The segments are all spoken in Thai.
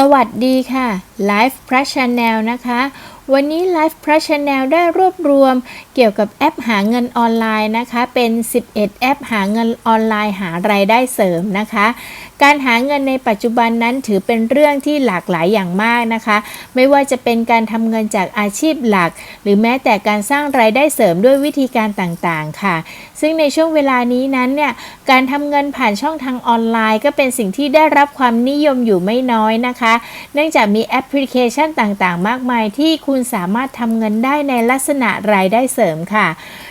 สวัสดีค่ะ Life Plus Channel นะคะ วันนี้ Life Plus Channel ได้รวบรวมเกี่ยวกับแอปหาเงินออนไลน์นะคะ เป็น 11 แอปหาเงินออนไลน์หารายได้เสริมนะคะ การหาเงินในปัจจุบันนั้นถือเป็นเรื่องที่หลากหลายอย่างมากนะคะ ไม่ว่าจะเป็นการทำเงินจากอาชีพหลัก หรือแม้แต่การสร้างรายได้เสริมด้วยวิธีการต่างๆ ค่ะซึ่งในช่วงเวลานี้นั้นเนี่ยการทำเงินผ่านช่องทางออนไลน์ ก็เป็นสิ่งที่ได้รับความนิยมอยู่ไม่น้อยนะคะ เนื่องจากมีแอปพลิเคชันต่างๆ มากมาย ที่คุณสามารถทำเงินได้ในลักษณะรายได้เสริมค่ะ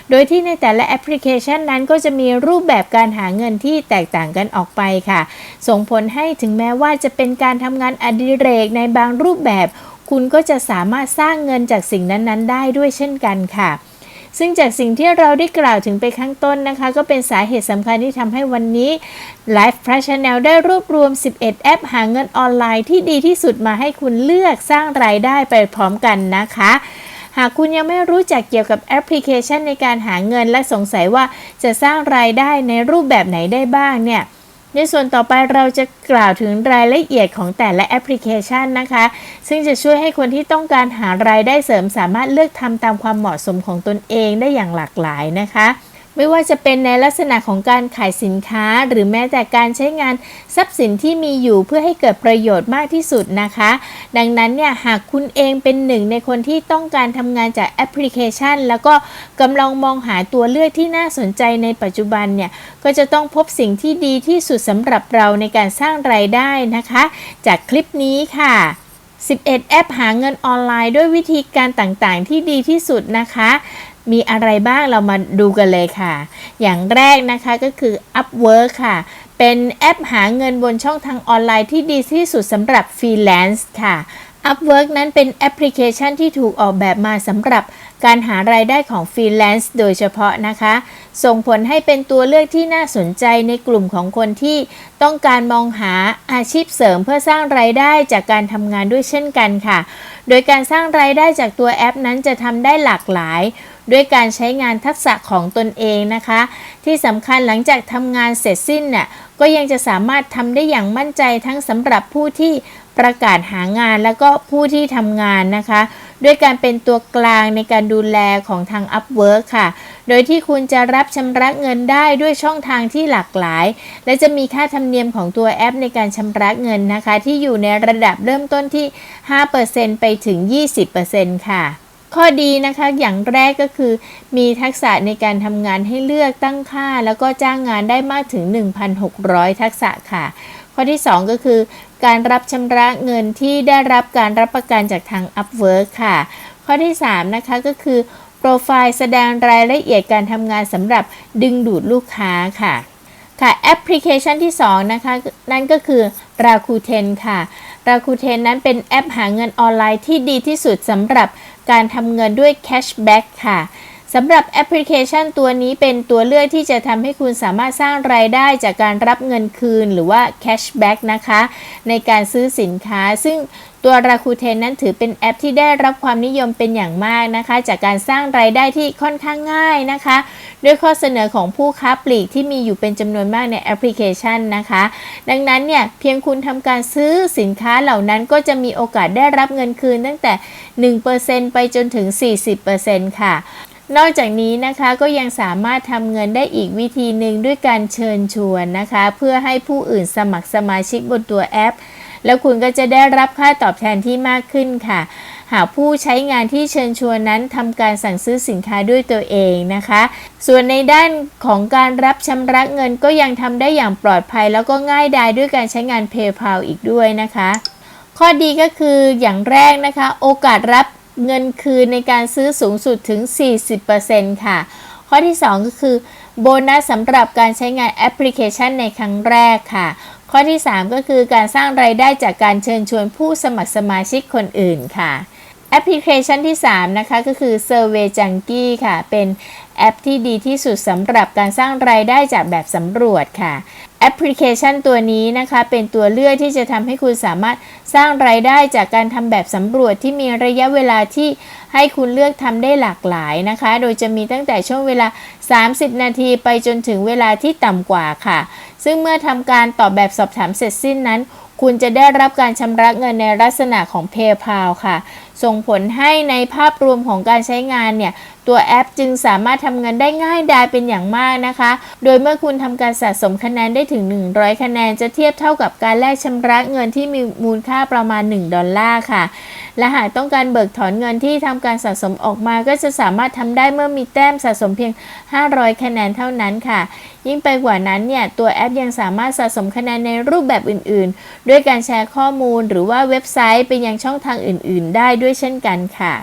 โดยที่ในแต่ละแอปพลิเคชันนั้นก็จะมีรูปแบบการหาเงินที่แตกต่างกันออกไปค่ะ ส่งผลให้ถึงแม้ว่าจะเป็นการทำงานอดิเรกในบางรูปแบบ คุณก็จะสามารถสร้างเงินจากสิ่งนั้นๆ ได้ด้วยเช่นกันค่ะ ซึ่งจากสิ่งที่เราได้กล่าวถึงไปข้างต้นนะคะ ก็เป็นสาเหตุสำคัญที่ทำให้วันนี้ Life Plus Channel ได้รวบรวม 11 แอปหาเงินออนไลน์ที่ดีที่สุดมาให้คุณเลือกสร้างรายได้ไปพร้อมกันนะคะหากคุณยังไม่รู้จักเกี่ยวกับแอปพลิเคชันในการหาเงินและสงสัยว่าจะสร้างรายได้ในรูปแบบไหนได้บ้างเนี่ย ในส่วนต่อไปเราจะกล่าวถึงรายละเอียดของแต่ละแอปพลิเคชันนะคะ ซึ่งจะช่วยให้คนที่ต้องการหารายได้เสริมสามารถเลือกทำตามความเหมาะสมของตนเองได้อย่างหลากหลายนะคะ ไม่ว่าจะเป็นในลักษณะของการขายสินค้า หรือแม้แต่การใช้งานทรัพย์สินที่มีอยู่เพื่อให้เกิดประโยชน์มากที่สุดนะคะ ดังนั้นเนี่ยหากคุณเองเป็นหนึ่งในคนที่ต้องการทำงานจากแอปพลิเคชัน แล้วก็กำลังมองหาตัวเลือกที่น่าสนใจในปัจจุบันเนี่ยก็จะต้องพบสิ่งที่ดีที่สุดสำหรับเราในการสร้างรายได้นะคะ จากคลิปนี้ค่ะ 11 แอปหาเงินออนไลน์ด้วยวิธีการต่างๆ ที่ดีที่สุดนะคะ มีอะไรบ้างเรามาดูกันเลยค่ะ อย่างแรกนะคะก็คือ Upwork ค่ะ เป็นแอปหาเงินบนช่องทางออนไลน์ที่ดีที่สุดสำหรับฟรีแลนซ์ค่ะ Upwork นั้นเป็นแอปพลิเคชันที่ถูกออกแบบมาสำหรับการหารายได้ของฟรีแลนซ์โดยเฉพาะนะคะ ส่งผลให้เป็นตัวเลือกที่น่าสนใจในกลุ่มของคนที่ต้องการมองหาอาชีพเสริมเพื่อสร้างรายได้จากการทำงานด้วยเช่นกันค่ะ โดยการสร้างรายได้จากตัวแอปนั้นจะทำได้หลากหลาย ด้วยการใช้งานทักษะของตนเองนะคะ ที่สำคัญหลังจากทำงานเสร็จสิ้นน่ะก็ยังจะสามารถทำได้อย่างมั่นใจทั้งสำหรับผู้ที่ประกาศหางานแล้วก็ผู้ที่ทำงานนะคะ ด้วยการเป็นตัวกลางในการดูแลของทาง Upwork ค่ะ โดยที่คุณจะรับชำระเงินได้ด้วยช่องทางที่หลากหลาย และจะมีค่าธรรมเนียมของตัวแอปในการชำระเงินนะคะ ที่อยู่ในระดับเริ่มต้นที่ 5%ไปถึง 20%ค่ะ ข้อดีนะคะอย่างแรกก็คือ มีทักษะในการทำงานให้เลือกตั้งค่า แล้วก็จ้างงานได้มากถึง 1,600 ทักษะค่ะ ข้อที่ 2 ก็คือ การรับชำระเงินที่ได้รับการรับประกันจากทาง Upwork ค่ะ ข้อที่ 3 นะคะก็คือโปรไฟล์แสดงรายละเอียดการทำงานสำหรับดึงดูดลูกค้าค่ะค่ะแอปพลิเคชันที่ 2 นะคะ นั่นก็คือ Rakuten ค่ะ Rakuten นั้นเป็นแอปหาเงินออนไลน์ที่ดีที่สุดสำหรับ การทำเงินด้วย Cashback ค่ะสำหรับแอปพลิเคชันตัวนี้เป็นตัวเลือกที่จะทำให้คุณสามารถสร้างรายได้จากการรับเงินคืนหรือว่า Cashback นะคะ ในการซื้อสินค้าซึ่ง ตัว Rakuten นั้นถือเป็นแอปที่ได้รับความนิยมเป็นอย่างมากนะคะ จากการสร้างรายได้ที่ค่อนข้างง่ายนะคะ ด้วยข้อเสนอของผู้ค้าปลีกที่มีอยู่เป็นจำนวนมากในแอปพลิเคชันนะคะ ดังนั้นเนี่ยเพียงคุณทำการซื้อสินค้าเหล่านั้นก็จะมีโอกาสได้รับเงินคืนตั้งแต่ 1%ไปจนถึง 40%ค่ะนอกจากนี้นะคะก็ยังสามารถทำเงินได้อีกวิธีหนึ่งด้วยการเชิญชวนนะคะ เพื่อให้ผู้อื่นสมัครสมาชิกบนตัวแอป แล้วคุณก็จะได้รับค่าตอบแทนที่มากขึ้นค่ะ หากผู้ใช้งานที่เชิญชวนนั้นทำการสั่งซื้อสินค้าด้วยตัวเองนะคะ ส่วนในด้านของการรับชำระเงินก็ยังทำได้อย่างปลอดภัย แล้วก็ง่ายดายด้วยการใช้งาน PayPal อีกด้วยนะคะ ข้อดีก็คืออย่างแรกนะคะ โอกาสรับเงินคืนในการซื้อสูงสุดถึง 40%ค่ะ ข้อที่ 2 ก็คือโบนัสสำหรับการใช้งานแอปพลิเคชันในครั้งแรกค่ะ ข้อที่ 3 ก็คือการสร้างไรายได้จากการเชิญชวนผู้สมัครสมาชิกคนอื่นค่ะแอปพลิเคชันที่ 3 นะคะ ก็คือ Survey Junkie ค่ะ เป็นแอปที่ดีที่สุดสำหรับการสร้างรายได้จากแบบสำรวจค่ะ แอปพลิเคชันตัวนี้นะคะ เป็นตัวเลือกที่จะทำให้คุณสามารถสร้างรายได้จากการทำแบบสำรวจที่มีระยะเวลาที่ให้คุณเลือกทำได้หลากหลายนะคะ โดยจะมีตั้งแต่ช่วงเวลา 30 นาทีไปจนถึงเวลาที่ต่ำกว่าค่ะ ซึ่งเมื่อทำการตอบแบบสอบถามเสร็จสิ้นนั้น คุณจะได้รับการชำระเงินในลักษณะของ PayPal ค่ะ ส่งผลให้ในภาพรวมของการใช้งานเนี่ย ตัวแอปจึงสามารถทำเงินได้ง่ายดายเป็นอย่างมากนะคะ โดยเมื่อคุณทำการสะสมคะแนนได้ถึง 100 คะแนน จะเทียบเท่ากับการแลกชำระเงินที่มีมูลค่าประมาณ 1 ดอลลาร์ค่ะ และหากต้องการเบิกถอนเงินที่ทำการสะสมออกมาก็จะสามารถทำได้เมื่อมีแต้มสะสมเพียง 500 คะแนนเท่านั้นค่ะ ยิ่งไปกว่านั้นเนี่ย ตัวแอปยังสามารถสะสมคะแนนในรูปแบบอื่น ๆ ด้วยการแชร์ข้อมูลหรือว่าเว็บไซต์ไปยังช่องทางอื่น ๆ ได้ด้วยเช่นกันค่ะ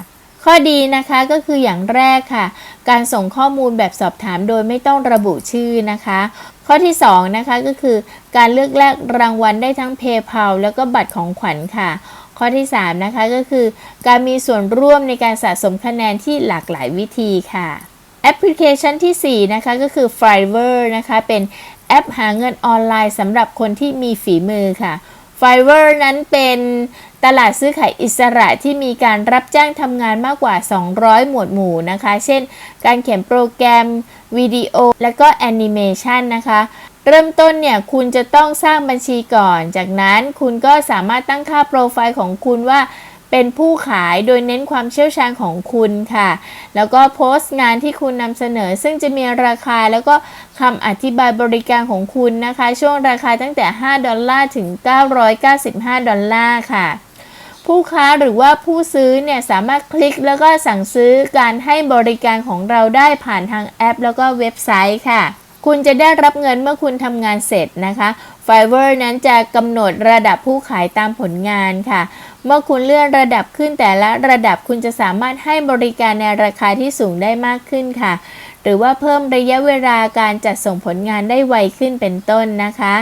ข้อดีนะคะก็คืออย่างแรกค่ะ การส่งข้อมูลแบบสอบถามโดยไม่ต้องระบุชื่อนะคะ ข้อที่2นะคะก็คือการเลือกแลกรางวัลได้ทั้ง PayPal แล้วก็บัตรของขวัญค่ะ ข้อที่3นะคะก็คือการมีส่วนร่วมในการสะสมคะแนนที่หลากหลายวิธีค่ะแอปพลิเคชันที่ 4 นะคะก็คือ Fiverr นะคะเป็นแอปหาเงินออนไลน์สำหรับคนที่มีฝีมือค่ะ Fiverr นั้นเป็น ตลาดซื้อขายอิสระที่มีการรับจ้างทำงานมากกว่า 200 หมวดหมู่นะคะ เช่น การเขียนโปรแกรม วิดีโอ และก็แอนิเมชันนะคะ เริ่มต้นเนี่ยคุณจะต้องสร้างบัญชีก่อน จากนั้นคุณก็สามารถตั้งค่าโปรไฟล์ของคุณว่าเป็นผู้ขายโดยเน้นความเชี่ยวชาญของคุณค่ะ แล้วก็โพสต์งานที่คุณนำเสนอ ซึ่งจะมีราคาแล้วก็คำอธิบายบริการของคุณนะคะ ช่วงราคาตั้งแต่ 5 ดอลลาร์ถึง 995 ดอลลาร์ค่ะ ผู้ค้าหรือว่าผู้ซื้อเนี่ยสามารถคลิกแล้วก็สั่งซื้อการให้บริการของเราได้ผ่านทางแอป แล้วก็เว็บไซต์ค่ะ คุณจะได้รับเงินเมื่อคุณทำงานเสร็จนะคะ Fiverr นั้นจะกำหนดระดับผู้ขายตามผลงานค่ะ เมื่อคุณเลื่อนระดับขึ้นแต่ละระดับคุณจะสามารถให้บริการในราคาที่สูงได้มากขึ้นค่ะ หรือว่าเพิ่มระยะเวลาการจัดส่งผลงานได้ไวขึ้นเป็นต้นนะคะ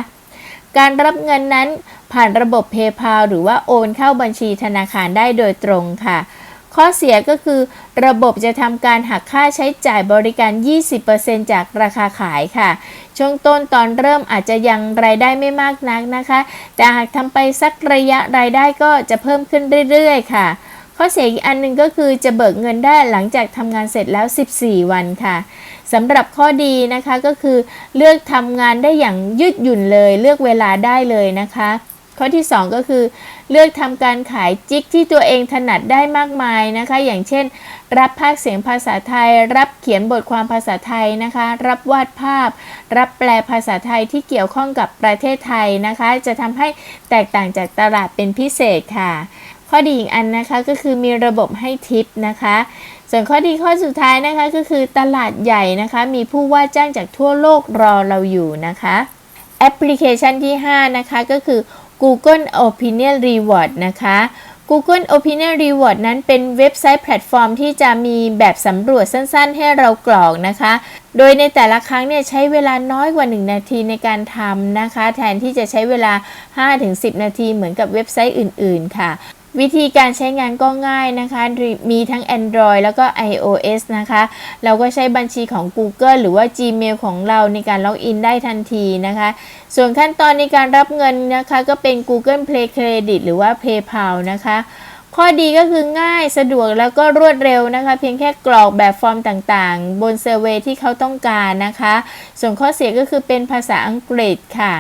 การรับเงินนั้น ผ่านระบบ PayPal หรือว่าโอนเข้าบัญชีธนาคารได้โดยตรงค่ะ ข้อเสียก็คือ ระบบจะทำการหักค่าใช้จ่ายบริการ 20%จากราคาขายค่ะ ช่วงต้นตอนเริ่มอาจจะยังรายได้ไม่มากนักนะคะ แต่หากทำไปสักระยะรายได้ก็จะเพิ่มขึ้นเรื่อยๆ ค่ะข้อเสียอีกอันหนึ่งก็คือจะเบิกเงินได้หลังจากทำงานเสร็จแล้ว 14 วันค่ะสำหรับข้อดีนะคะก็คือเลือกทำงานได้อย่างยืดหยุ่นเลย เลือกเวลาได้เลยนะคะ ข้อที่ 2 ก็คือเลือกทำการขายจิ๊กที่ตัวเองถนัดได้มากมายนะคะ อย่างเช่น รับภาคเสียงภาษาไทย รับเขียนบทความภาษาไทยนะคะ รับวาดภาพ รับแปลภาษาไทยที่เกี่ยวข้องกับประเทศไทยนะคะ จะทำให้แตกต่างจากตลาดเป็นพิเศษค่ะ ข้อดีอีกอันนะคะก็คือมีระบบให้ทิปนะคะส่วนข้อดีข้อสุดท้ายนะคะก็คือตลาดใหญ่นะคะ มีผู้ว่าจ้างจากทั่วโลกรอเราอยู่นะคะ แอปพลิเคชันที่ 5 นะคะก็คือ Google Opinion Reward นะคะ Google Opinion Reward นั้นเป็นเว็บไซต์แพลตฟอร์มที่จะมีแบบสำรวจสั้นๆ ให้เรากรอกนะคะ โดยในแต่ละครั้งเนี่ยใช้เวลาน้อยกว่า 1 นาทีในการทำนะคะ แทนที่จะใช้เวลา 5-10 นาทีเหมือนกับเว็บไซต์อื่น ๆ ค่ะ วิธีการใช้งานก็ง่ายนะคะ มีทั้ง Android แล้วก็ iOS นะคะ เราก็ใช้บัญชีของ Google หรือว่า Gmail ของเราในการล็อกอินได้ทันทีนะคะ ส่วนขั้นตอนในการรับเงินนะคะ ก็เป็น Google Play Credit หรือว่า PayPal นะคะ ข้อดีก็คือง่ายสะดวกแล้วก็รวดเร็วนะคะ เพียงแค่กรอกแบบฟอร์มต่างๆ บนเซอร์เวที่เขาต้องการนะคะ ส่วนข้อเสียก็คือเป็นภาษาอังกฤษค่ะ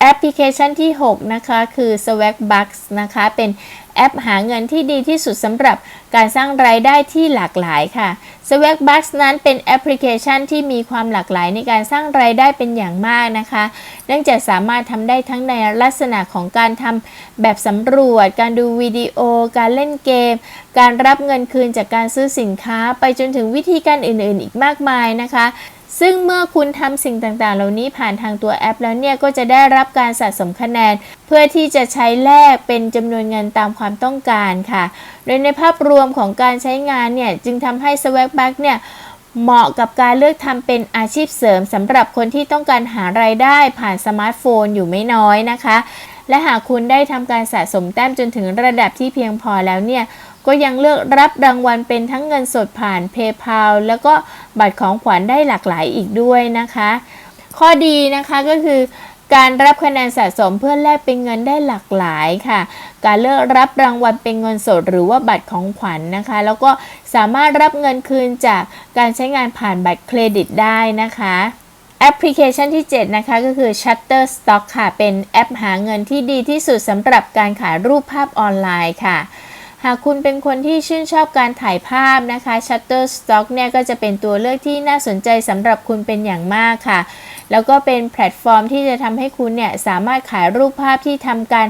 แอปพลิเคชันที่ 6 นะคะคือ Swagbucks นะคะ เป็นแอปหาเงินที่ดีที่สุดสำหรับการสร้างรายได้ที่หลากหลายค่ะ Swagbucks นั้นเป็นแอปพลิเคชันที่มีความหลากหลายในการสร้างรายได้เป็นอย่างมากนะคะ เนื่องจากสามารถทำได้ทั้งในลักษณะของการทำแบบสำรวจ การดูวิดีโอ การเล่นเกม การรับเงินคืนจากการซื้อสินค้า ไปจนถึงวิธีการอื่นๆ อีกมากมายนะคะ ซึ่งเมื่อคุณทำสิ่งต่างๆ เหล่านี้ผ่านทางตัวแอป แล้วเนี่ยก็จะได้รับการสะสมคะแนน เพื่อที่จะใช้แลกเป็นจำนวนเงินตามความต้องการค่ะ โดยในภาพรวมของการใช้งานเนี่ยจึงทำให้ Swagbuck เนี่ยเหมาะกับการเลือกทำเป็นอาชีพเสริมสำหรับคนที่ต้องการหารายได้ผ่านสมาร์ทโฟนอยู่ไม่น้อยนะคะ และหากคุณได้ทำการสะสมแต้มจนถึงระดับที่เพียงพอแล้วเนี่ย ก็ยังเลือกรับรางวัลเป็นทั้งเงินสดผ่าน PayPal แล้วก็บัตรของขวัญได้หลากหลายอีกด้วยนะคะ ข้อดีนะคะก็คือการรับคะแนนสะสมเพื่อแลกเป็นเงินได้หลากหลายค่ะ การเลือกรับรางวัลเป็นเงินสดหรือว่าบัตรของขวัญนะคะ แล้วก็สามารถรับเงินคืนจากการใช้งานผ่านบัตรเครดิตได้นะคะแอปพลิเคชันที่ 7 นะคะ ก็คือ Shutterstock ค่ะ เป็นแอปหาเงินที่ดีที่สุดสำหรับการขายรูปภาพออนไลน์ค่ะ หากคุณเป็นคนที่ชื่นชอบการถ่ายภาพนะคะ Shutterstock เนี่ยก็จะเป็นตัวเลือกที่น่าสนใจสำหรับคุณเป็นอย่างมากค่ะ แล้วก็เป็นแพลตฟอร์มที่จะทำให้คุณเนี่ยสามารถขายรูปภาพที่ทำการ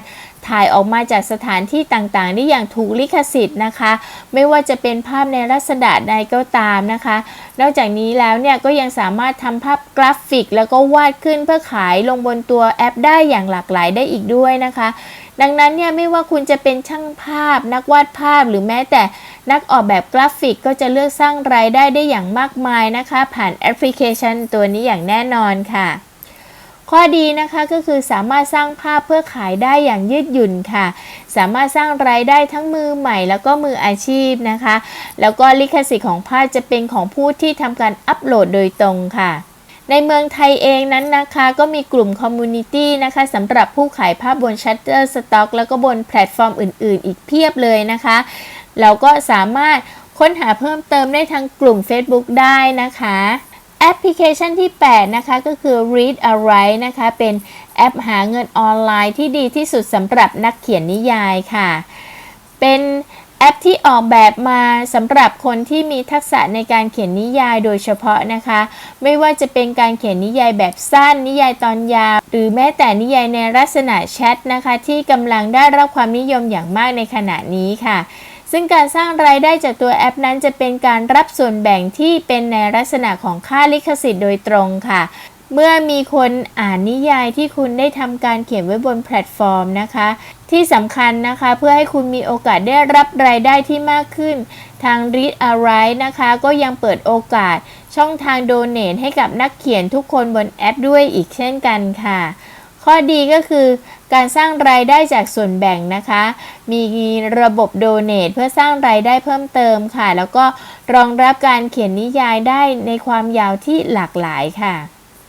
ถ่ายออกมาจากสถานที่ต่างๆ ได้อย่างถูกลิขสิทธิ์นะคะ ไม่ว่าจะเป็นภาพในลักษณะใดก็ตามนะคะ นอกจากนี้แล้วเนี่ยก็ยังสามารถทำภาพกราฟิก แล้วก็วาดขึ้นเพื่อขายลงบนตัวแอปได้อย่างหลากหลายได้อีกด้วยนะคะ ดังนั้นเนี่ยไม่ว่าคุณจะเป็นช่างภาพ นักวาดภาพหรือแม้แต่นักออกแบบกราฟิกก็จะเลือกสร้างรายได้ได้อย่างมากมายนะคะ ผ่านแอปพลิเคชันตัวนี้อย่างแน่นอนค่ะ ข้อดีนะคะก็คือสามารถสร้างภาพเพื่อขายได้อย่างยืดหยุ่นค่ะ สามารถสร้างรายได้ทั้งมือใหม่ แล้วก็มืออาชีพนะคะ แล้วก็ลิขสิทธิ์ของภาพจะเป็นของผู้ที่ทำการอัปโหลดโดยตรงค่ะในเมืองไทยเองนั้นนะคะก็มีกลุ่มคอมมูนิตี้นะคะสำหรับผู้ขายภาพบน Shutterstock แล้วก็บนแพลตฟอร์มอื่น ๆ อีกเพียบเลยนะคะ เราก็สามารถค้นหาเพิ่มเติมได้ทางกลุ่ม Facebook ได้นะคะ แอปพลิเคชันที่ 8 นะคะ ก็คือ Read a Write นะคะ เป็นแอปหาเงินออนไลน์ที่ดีที่สุดสำหรับนักเขียนนิยายค่ะ เป็นแอปที่ออกแบบมาสำหรับคนที่มีทักษะในการเขียนนิยายโดยเฉพาะนะคะ ไม่ว่าจะเป็นการเขียนนิยายแบบสั้น นิยายตอนยาว หรือแม้แต่นิยายในลักษณะแชทนะคะ ที่กำลังได้รับความนิยมอย่างมากในขณะนี้ค่ะ ซึ่งการสร้างรายได้จากตัวแอปนั้นจะเป็นการรับส่วนแบ่งที่เป็นในลักษณะของค่าลิขสิทธิ์โดยตรงค่ะ เมื่อมีคนอ่านนิยายที่คุณได้ทำการเขียนไว้บนแพลตฟอร์มนะคะ ที่สำคัญนะคะเพื่อให้คุณมีโอกาสได้รับรายได้ที่มากขึ้น ทาง Read a r i t e นะคะ ก็ยังเปิดโอกาสช่องทางโดเน a ให้กับนักเขียนทุกคนบนแอปด้วยอีกเช่นกันค่ะ ข้อดีก็คือ การสร้างรายได้จากส่วนแบ่งนะคะ มีระบบโดเน a เพื่อสร้างรายได้เพิ่มเติมค่ะ แล้วก็รองรับการเขียนนิยายได้ในความยาวที่หลากหลายค่ะ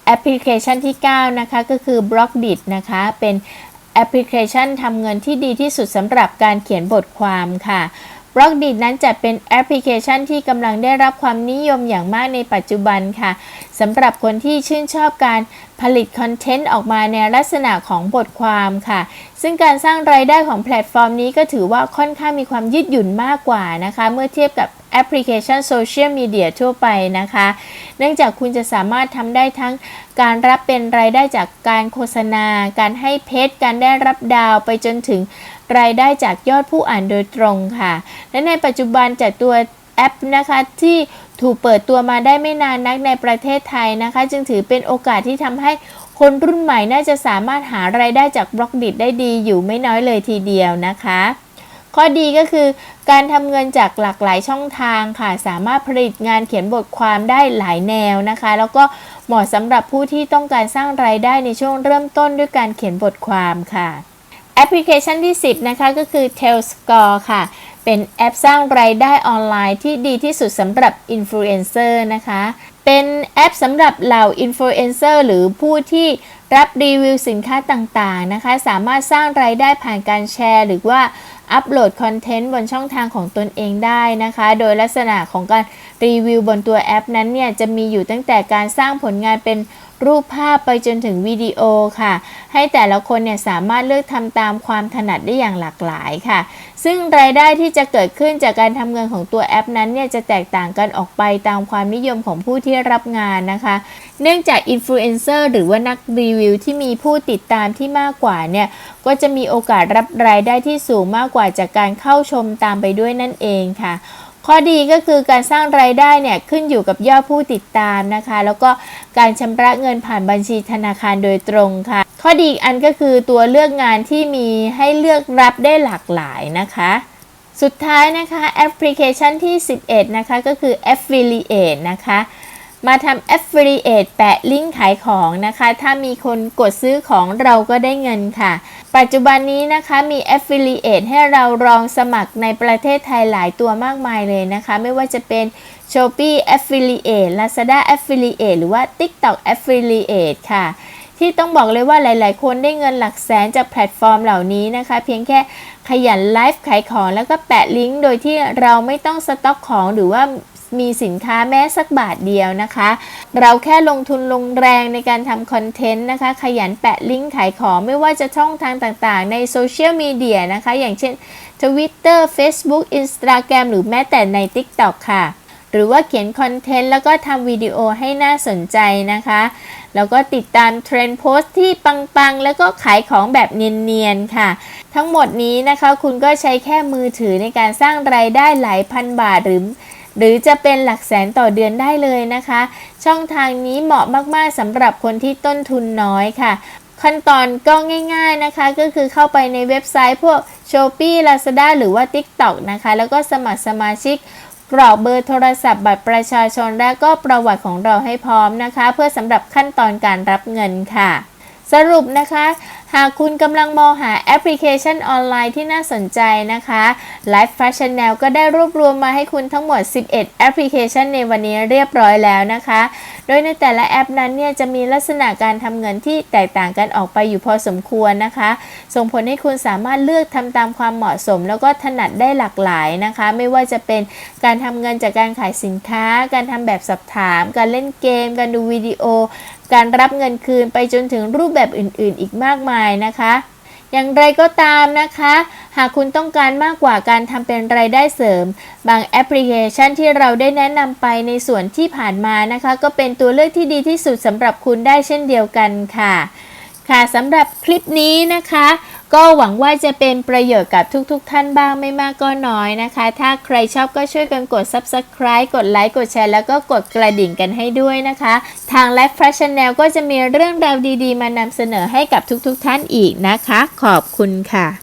แอปพลิเคชันที่ 9 นะคะ ก็คือ b l o c k d i t นะคะ เป็นแอปพลิเคชันทำเงินที่ดีที่สุดสำหรับการเขียนบทความค่ะ b l o c k d i t นั้นจะเป็นแอปพลิเคชันที่กำลังได้รับความนิยมอย่างมากในปัจจุบันค่ะสำหรับคนที่ชื่นชอบการผลิตคอนเทนต์ออกมาในลักษณะของบทความค่ะ ซึ่งการสร้างรายได้ของแพลตฟอร์มนี้ก็ถือว่าค่อนข้างมีความยืดหยุ่นมากกว่านะคะ เมื่อเทียบกับแอปพลิเคชันโซเชียลมีเดียทั่วไปนะคะ เนื่องจากคุณจะสามารถทำได้ทั้งการรับเป็นรายได้จากการโฆษณา การให้เพจการได้รับดาวไปจนถึงรายได้จากยอดผู้อ่านโดยตรงค่ะ และในปัจจุบันจากตัวแอปนะคะที่ ถูกเปิดตัวมาได้ไม่นานนักในประเทศไทยนะคะ จึงถือเป็นโอกาสที่ทำให้คนรุ่นใหม่น่าจะสามารถหารายได้จากบล็อกดิจได้ดีอยู่ไม่น้อยเลยทีเดียวนะคะ ข้อดีก็คือการทำเงินจากหลากหลายช่องทางค่ะ สามารถผลิตงานเขียนบทความได้หลายแนวนะคะ แล้วก็เหมาะสำหรับผู้ที่ต้องการสร้างรายได้ในช่วงเริ่มต้นด้วยการเขียนบทความค่ะแอปพลิเคชันที่ 10 นะคะก็คือ Tailscore ค่ะ เป็นแอปสร้างรายได้ออนไลน์ที่ดีที่สุดสำหรับอินฟลูเอนเซอร์นะคะ เป็นแอปสำหรับเหล่าอินฟลูเอนเซอร์หรือผู้ที่รับรีวิวสินค้าต่างๆนะคะ สามารถสร้างรายได้ผ่านการแชร์ หรือว่าอัปโหลดคอนเทนต์บนช่องทางของตนเองได้นะคะ โดยลักษณะของการรีวิวบนตัวแอปนั้นเนี่ยจะมีอยู่ตั้งแต่การสร้างผลงานเป็น รูปภาพไปจนถึงวิดีโอค่ะ ให้แต่ละคนเนี่ยสามารถเลือกทำตามความถนัดได้อย่างหลากหลายค่ะ ซึ่งรายได้ที่จะเกิดขึ้นจากการทำเงินของตัวแอปนั้นเนี่ยจะแตกต่างกันออกไปตามความนิยมของผู้ที่รับงานนะคะ เนื่องจากอินฟลูเอนเซอร์หรือว่านักรีวิวที่มีผู้ติดตามที่มากกว่าเนี่ยก็จะมีโอกาสรับรายได้ที่สูงมากกว่าจากการเข้าชมตามไปด้วยนั่นเองค่ะ ข้อดีก็คือการสร้างรายได้เนี่ยขึ้นอยู่กับยอดผู้ติดตามนะคะ แล้วก็การชำระเงินผ่านบัญชีธนาคารโดยตรงค่ะ ข้อดีอีกอันก็คือตัวเลือกงานที่มีให้เลือกรับได้หลากหลายนะคะสุดท้ายนะคะแอปพลิเคชันที่ 11 นะคะ ก็คือ Affiliate นะคะ มาทำ Affiliate แปะลิงก์ขายของนะคะ ถ้ามีคนกดซื้อของเราก็ได้เงินค่ะ ปัจจุบันนี้นะคะมี Affiliate ให้เราลองสมัครในประเทศไทยหลายตัวมากมายเลยนะคะ ไม่ว่าจะเป็น Shopee Affiliate Lazada Affiliate หรือว่า TikTok Affiliate ค่ะ ที่ต้องบอกเลยว่าหลาย ๆ คนได้เงินหลักแสนจากแพลตฟอร์มเหล่านี้นะคะ เพียงแค่ขยันไลฟ์ขายของแล้วก็แปะลิงก์โดยที่เราไม่ต้องสต็อกของหรือว่า มีสินค้าแม้สักบาทเดียวนะคะ เราแค่ลงทุนลงแรงในการทำคอนเทนต์นะคะ ขยันแปะลิงก์ขายของไม่ว่าจะช่องทางต่างๆ ในโซเชียลมีเดียนะคะ อย่างเช่น Twitter Facebook Instagram หรือแม้แต่ใน TikTok ค่ะ หรือว่าเขียนคอนเทนต์แล้วก็ทำวิดีโอให้น่าสนใจนะคะ แล้วก็ติดตามเทรนด์โพสต์ที่ปังๆ แล้วก็ขายของแบบเนียนๆ ค่ะ ทั้งหมดนี้นะคะคุณก็ใช้แค่มือถือในการสร้างรายได้หลายพันบาทหรือ หรือจะเป็นหลักแสนต่อเดือนได้เลยนะคะ ช่องทางนี้เหมาะมากๆสำหรับคนที่ต้นทุนน้อยค่ะ ขั้นตอนก็ง่าย ๆนะคะ ก็คือเข้าไปในเว็บไซต์พวก Shopee Lazada หรือว่า TikTok นะคะ แล้วก็สมัครสมาชิกกรอกเบอร์โทรศัพท์บัตรประชาชนและก็ประวัติของเราให้พร้อมนะคะ เพื่อสำหรับขั้นตอนการรับเงินค่ะ สรุปนะคะ หากคุณกำลังมองหาแอปพลิเคชันออนไลน์ที่น่าสนใจนะคะ Life Fashion Channel ก็ได้รวบรวมมาให้คุณทั้งหมด 11 แอปพลิเคชันในวันนี้เรียบร้อยแล้วนะคะ โดยในแต่ละแอปนั้นเนี่ยจะมีลักษณะการทำเงินที่แตกต่างกันออกไปอยู่พอสมควรนะคะ ส่งผลให้คุณสามารถเลือกทำตามความเหมาะสม แล้วก็ถนัดได้หลากหลายนะคะ ไม่ว่าจะเป็นการทำเงินจากการขายสินค้า การทำแบบสอบถาม การเล่นเกม การดูวิดีโอ การรับเงินคืนไปจนถึงรูปแบบอื่นๆ อีกมากมายนะคะ อย่างไรก็ตามนะคะ หากคุณต้องการมากกว่าการทำเป็นรายได้เสริม บางแอปพลิเคชันที่เราได้แนะนำไปในส่วนที่ผ่านมานะคะ ก็เป็นตัวเลือกที่ดีที่สุดสำหรับคุณได้เช่นเดียวกันค่ะ ค่ะสำหรับคลิปนี้นะคะ ก็หวังว่าจะเป็นประโยชน์กับทุกๆทท่านบ้างไม่มากก็น้อยนะคะ ถ้าใครชอบก็ช่วยกันกด Subscribe กดไลค์กดแชร์แล้วก็กดกระดิ่งกันให้ด้วยนะคะ ทาง Life f r e s h Channel ก็จะมีเรื่องราวดีๆ มานำเสนอให้กับทุกๆทท่านอีกนะคะ ขอบคุณค่ะ